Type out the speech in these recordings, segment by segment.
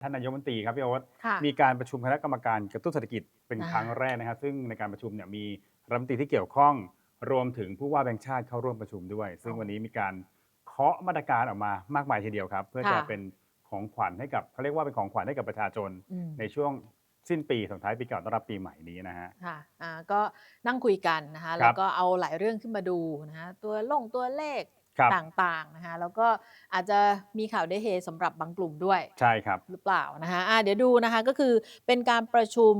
ท่านนายกรัฐมนตรีครับพี่โอ๊ตค่ะมีการประชุมคณะกรรมการกระตุ้นเศรษฐกิจเป็นอ่าครั้งแรกนะครับ ซึ่งในการประชุมเนี่ยมีรัฐมนตรีที่เกี่ยวข้องรวมถึงผู้ว่าแบงค์ชาติเข้าร่วมประชุมด้วย ซึ่งวันนี้มีการเคาะมาตรการออกมามากมายทีเดียวครับ เพื่อจะเป็นของขวัญให้กับเขาเรียกว่าเป็นของขวัญให้กับประชาชนอืมในช่วงสิ้นปีส่งท้ายปีเก่าต้อนรับปีใหม่นี้นะฮะ ค่ะ อ่า ก็นั่งคุยกันนะคะครับแล้วก็เอาหลายเรื่องขึ้นมาดูนะคะตัวลงตัวเลขครับ ต่างๆนะคะแล้วก็อาจจะมีข่าวได้เฮสำหรับบางกลุ่มด้วยใช่ครับหรือเปล่านะคะอ่าเดี๋ยวดูนะคะก็คือเป็นการประชุม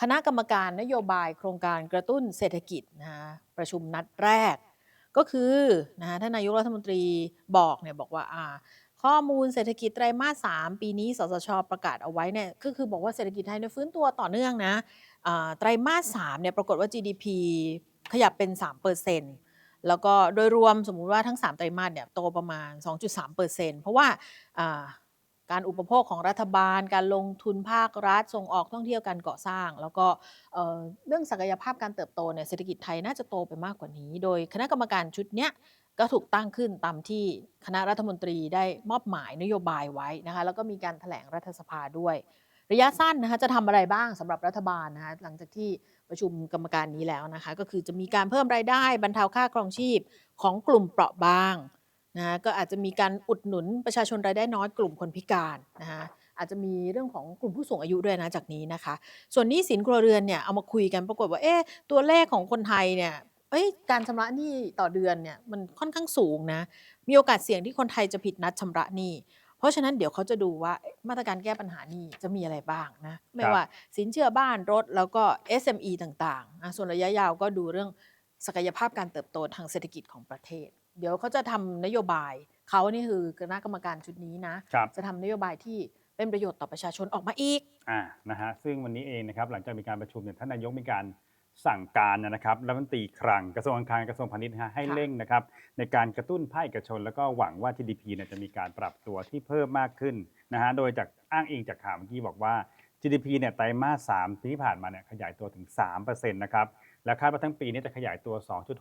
คณะกรรมการนโยบายโครงการกระตุ้นเศรษฐกิจนะคะประชุมนัดแรก ก็คือนะคะท่านนายกรัฐมนตรีบอกเนี่ยบอกว่าอ่าข้อมูลเศรษฐกิจไตรมาส 3 ปีนี้ สสช ประกาศเอาไว้เนี่ยก็คือบอกว่าเศรษฐกิจไทยเนี่ยฟื้นตัวต่อเนื่องนะอ่าไตรมาส 3 เนี่ยปรากฏว่า GDP ขยับเป็น 3% แล้วก็โดยรวมสมมุติว่าทั้ง 3 ไตรมาสเนี่ยโตประมาณ 2.3%เพราะว่าการอุปโภคของรัฐบาล การลงทุนภาครัฐ ส่งออกท่องเที่ยวการก่อสร้าง แล้วก็เอ่อเรื่องศักยภาพการเติบโตเนี่ยเศรษฐกิจไทยน่าจะโตไปมากกว่านี้ โดยคณะกรรมการชุดเนี้ยก็ถูกตั้งขึ้นตามที่คณะรัฐมนตรีได้มอบหมายนโยบายไว้นะคะแล้วก็มีการถแถลงรัฐสภาด้วย ระยะสั้นนะคะจะทำอะไรบ้างสำหรับรัฐบาลนะคะหลังจากที่ประชุมกรรมการนี้แล้วนะคะก็คือจะมีการเพิ่มรายได้บรรเทาค่าครองชีพของกลุ่มเปราะบางนะก็อาจจะมีการอุดหนุนประชาชนรายได้น้อยกลุ่มคนพิการนะคะอาจจะมีเรื่องของกลุ่มผู้สูงอายุด้วยนะจากนี้นะคะ ส่วนนี้สินครัวเรือนเนี่ยเอามาคุยกันปรากฏว่าเอ๊ะตัวเลขของคนไทยเนี่ยเอ้ยการชำระหนี้ต่อเดือนเนี่ยมันค่อนข้างสูงนะมีโอกาสเสี่ยงที่คนไทยจะผิดนัดชำระหนี้ เพราะฉะนั้นเดี๋ยวเขาจะดูว่าเอ๊ะมาตรการแก้ปัญหานี้จะมีอะไรบ้างนะไม่ว่าสินเชื่อบ้านรถแล้วก็ SME ต่างๆนะส่วนระยะยาวก็ดูเรื่องศักยภาพการเติบโตทางเศรษฐกิจของประเทศ เดี๋ยวเขาจะทำนโยบายเขานี่คือคณะกรรมการชุดนี้นะครับจะทำนโยบายที่เป็นประโยชน์ต่อประชาชนออกมาอีกอ่านะฮะซึ่งวันนี้เองนะครับหลังจากมีการประชุมเนี่ยท่านนายกมีการ สั่งการนะครับรัฐมนตรีคลังกระทรวงการคลังกระทรวงพาณิชย์นะฮะให้ค่ะเร่งนะครับในการกระตุ้นภาคเอกชน แล้วก็หวังว่า GDP เนี่ยจะมีการปรับตัวที่เพิ่มมากขึ้นนะฮะโดยจากอ้างอิงจากข่าวเมื่อกี้บอกว่า GDP เนี่ยไตรมาส3ปีที่ผ่านมาเนี่ยขยายตัวถึง3%นะครับและคาดว่าทั้งปีนี้จะขยายตัว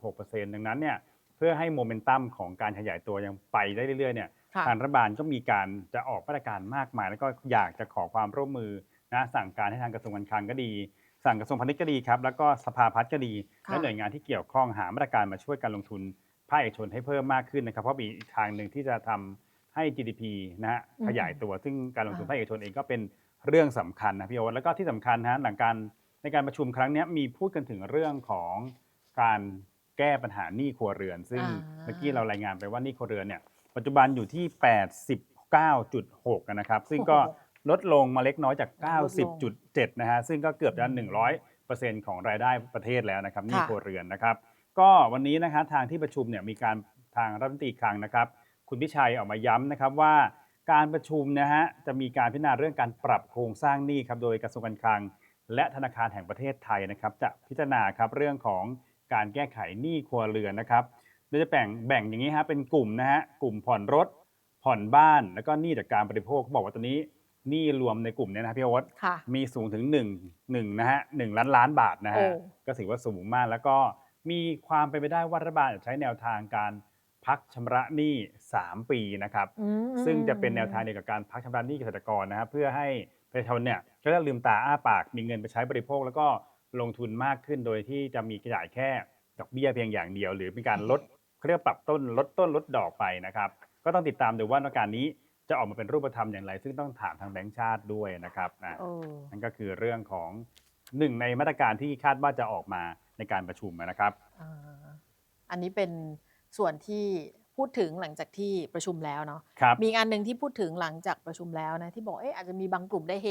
2.6%ดังนั้นเนี่ยเพื่อให้โมเมนตัมของการขยายตัวยังไปได้เรื่อยๆเนี่ยค่ะทางรัฐบาลก็มีการจะออกมาตรการมากมาย แล้วก็อยากจะขอความร่วมมือนะสั่งการให้ทางกระทรวงการคลังก็ดี สั่งกระทรวงพาณิชย์ก็ดีครับแล้วก็สภาพัฒน์ก็ดีค่ะและหน่วยงานที่เกี่ยวข้องหามาตรการมาช่วยการลงทุนภาคเอกชนให้เพิ่มมากขึ้นนะครับ เพราะมีอีกทางหนึ่งที่จะทำให้ GDP นะฮะอืมขยายตัว ซึ่งการลงทุนอ่าภาคเอกชนเองก็เป็นเรื่องสำคัญนะพี่โอ๊ตแล้วก็ที่สำคัญนะฮะหลังการในการประชุมครั้งเนี้ยมีพูดกันถึงเรื่องของการแก้ปัญหาหนี้ครัวเรือน ซึ่งอ่าเมื่อกี้เรารายงานไปว่าหนี้ครัวเรือนเนี่ยปัจจุบันอยู่ที่ 89.6 นะครับ ซึ่งก็ ลดลงมาเล็กน้อยจาก 90.7 นะฮะ ซึ่งก็เกือบจะ 100%ของรายได้ประเทศแล้วนะครับหนี่ค่ะครัวเรือนนะครับ ก็วันนี้นะครับทางที่ประชุมเนี่ยมีการทางรัฐมนตรีคลังนะครับ คุณพิชัยออกมาย้ำนะครับว่าการประชุมนะฮะจะมีการพิจารณาเรื่องการปรับโครงสร้างหนี้ครับโดยกระทรวงการคลัง และธนาคารแห่งประเทศไทยนะครับ จะพิจารณาครับเรื่องของการแก้ไขหนี้ครัวเรือนนะครับโดยจะแบ่งแบ่งอย่างนี้ฮะเป็นกลุ่มนะฮะกลุ่มผ่อนรถผ่อนบ้าน แล้วก็หนี้จากการบริโภคเขาบอกว่าตอนนี้ หนี้รวมในกลุ่มเนี้นะพี่โอ๊ตค่ะ มีสูงถึง1 1นะฮะ1ล้านล้านบาทนะโอ้ฮะก็ถือว่าสูงมาก แล้วก็มีความเป็นไปได้ว่ารัฐบาลจะใช้แนวทางการพักชำระหนี้ 3 ปีนะครับ อืมซึ่งจะเป็นแนวทางเดียวกับการพักชำระหนี้เกษตรกรนะครับเพื่อให้ประชาชนเนี่ยก็จะลืมตาอ้าปากมีเงินไปใช้บริโภค แล้วก็ลงทุนมากขึ้นโดยที่จะมีขยายแค่ดอกเบี้ยเพียงอย่างเดียว หรือมีการลดเขาเรียกว่าปรับต้นลดต้นลดดอกไปนะครับ ก็ต้องติดตามดูว่ามาตรการนี้ จะออกมาเป็นรูปธรรมอย่างไร ซึ่งต้องถามทางแบงก์ชาติด้วยนะครับนะโอ้นั่นก็คือเรื่องของหนึ่งในมาตรการที่คาดว่าจะออกมาในการประชุมนะครับอ่าอันนี้เป็นส่วนที่พูดถึงหลังจากที่ประชุมแล้วเนาะครับมีงานหนึ่งที่พูดถึงหลังจากประชุมแล้วนะที่บอกเอ๊ะอาจจะมีบางกลุ่มได้เฮ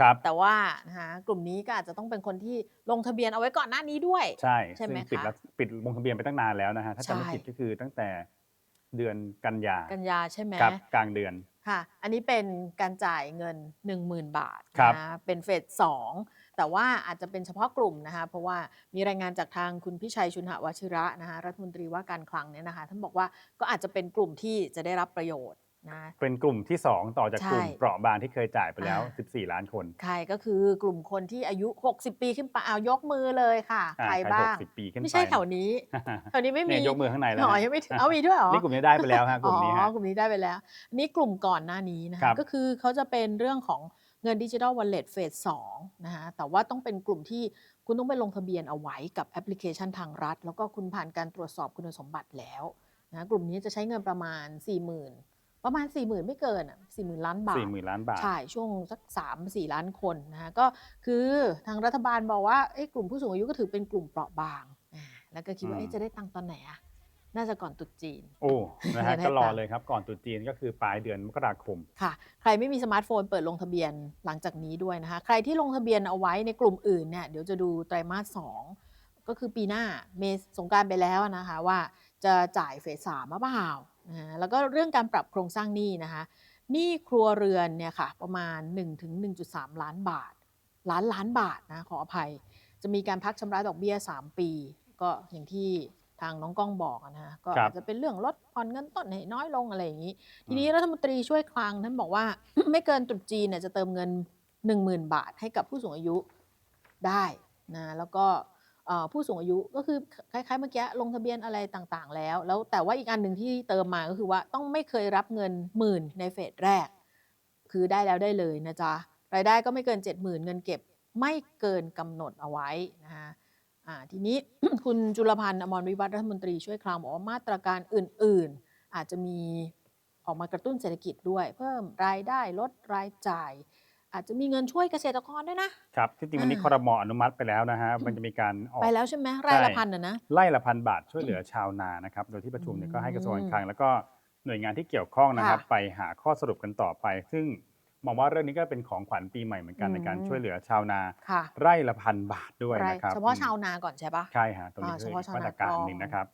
ครับแต่ว่านะคะกลุ่มนี้ก็อาจจะต้องเป็นคนที่ลงทะเบียนเอาไว้ก่อนหน้านี้ด้วย ใช่ใช่ไหมซึ่งปิดคะแล้วปิดลงทะเบียนไปตั้งนานแล้วนะฮะถ้าจำไม่ใช่ผิดก็คือตั้งแต่ เดือนกันยากันยาใช่ไหมครับกลางเดือนค่ะ อันนี้เป็นการจ่ายเงิน 10,000 บาทครับนะเป็นเฟสสองแต่ว่าอาจจะเป็นเฉพาะกลุ่มนะคะเพราะว่ามีรายงานจากทางคุณพิชัยชุนหวชิระนะคะรัฐมนตรีว่าการคลังเนี่ยนะคะท่านบอกว่าก็อาจจะเป็นกลุ่มที่จะได้รับประโยชน์ นะเป็นกลุ่มที่ 2 ต่อจากใช่กลุ่มเปราะบางที่เคยจ่ายไปแล้วอ่า14 ล้านคน ใครก็คือกลุ่มคนที่อายุ 60 ปีขึ้นไปเอายกมือเลยค่ะอ่าใครใครบ้าง60ปีขึ้นไปไม่ใช่แถวนี้แถวนี้ไม่มีเนี่ยยกมือข้างในแล้วอ๋อนะยังไม่ถึงเอามีด้วยเหรอนี่กลุ่มนี้ได้ไปแล้วฮะกลุ่มนี้อ๋ฮะอกลุ่มนี้ได้ไปแล้วอันนี่กลุ่มก่อนหน้านี้นะครัคะบก็คือเขาจะเป็นเรื่องของเงินดิจิทัลวอลเล็ตเฟสสองนะคะแต่ว่าต้องเป็นกลุ่มที่คุณต้องไปลงทะเบียนเอาไว้กับแอปพลิเคชันทางรัฐ แล้วก็คุณผ่านการตรวจสอบคุณสมบัติแล้วนะกลุ่มนี้จะใช้เงินประมาณ 4 0,000 ประมาณ 4 0,000 ไม่เกินอะ40,000ล้านบาทสี่หมื่นล้านบาท ใช่ช่วงสัก 3 4 ล้านคนนะคะก็คือทางรัฐบาลบอกว่าเอ้ยกลุ่มผู้สูงอายุก็ถือเป็นกลุ่มเปราะบางอ่าแล้วก็คิดว่าอืมเอ๊ะจะได้ตังค์ตอนไหนอะน่าจะก่อนตรุษจีน โอ้ นะฮะได้ก็รอตามเลยครับ ก่อนตรุษจีนก็คือปลายเดือนมกราคม ค่ะ ใครไม่มีสมาร์ทโฟนเปิดลงทะเบียนหลังจากนี้ด้วยนะคะ ใครที่ลงทะเบียนเอาไว้ในกลุ่มอื่นเนี่ย เดี๋ยวจะดูไตรมาสสองก็คือปีหน้า เมษสงกรารไปแล้วนะคะว่าจะจ่ายเฟสสามหรือเปล่านะฮะ แล้วก็เรื่องการปรับโครงสร้างหนี้นะคะหนี้ครัวเรือนเนี่ยค่ะประมาณ 1-1.3 ล้านบาท ล้านล้านบาทนะขออภัย จะมีการพักชำระดอกเบี้ย 3 ปี ก็อย่างที่ทางน้องก้องบอกอะนะก็ครับอาจจะเป็นเรื่องลดผ่อนเงินต้นให้น้อยลงอะไรอย่างนี้ ทีนี้รัฐมนตรีช่วยคลังท่านบอกว่า ไม่เกินตรุษจีนเนี่ยจะเติมเงิน 10,000 บาทให้กับผู้สูงอายุได้นะแล้วก็เอ่อ ผู้สูงอายุก็คือคล้ายๆเมื่อกี้ลงทะเบียนอะไรต่างๆ แล้ว แล้วแต่ว่าอีกอันหนึ่งที่เติมมาก็คือว่าต้องไม่เคยรับเงินหมื่นในเฟสแรก คือได้แล้วได้เลยนะจ๊ะรายได้ก็ไม่เกิน 70,000 เงินเก็บไม่เกินกำหนดเอาไว้นะคะอ่าทีนี้คุณจุลพันธ์อมรวิวัฒน์รัฐมนตรีช่วยคลังบอกว่ามาตรการอื่น ๆ อาจจะมีออกมากระตุ้นเศรษฐกิจด้วย เพิ่มรายได้ลดรายจ่าย อาจจะมีเงินช่วยเกษตรกรด้วยนะ ครับที่จริงวันนี้อ่าคอรมออนุมัติไปแล้วนะฮะมันจะมีการออกไปแล้วใช่ไหมรายละใช่พันนะนะไล่ละพันบาทช่วยเหลือชาวนานะครับโดยที่ประชุมเนี่ยก็ให้กระทรวงการคลังแล้วก็หน่วยงานที่เกี่ยวข้องนะครับค่ะไปหาข้อสรุปกันต่อไป ซึ่งมองว่าเรื่องนี้ก็เป็นของขวัญปีใหม่เหมือนกันอืมในการช่วยเหลือชาวนาค่ะไร่ละพันบาทด้วยรายนะครับเฉพาะอืมชาวนาก่อนใช่ปะใช่ฮะตรงนี้อ่าคือเฉพาะชาวมานาตรการก่อนหนึ่งนะครับ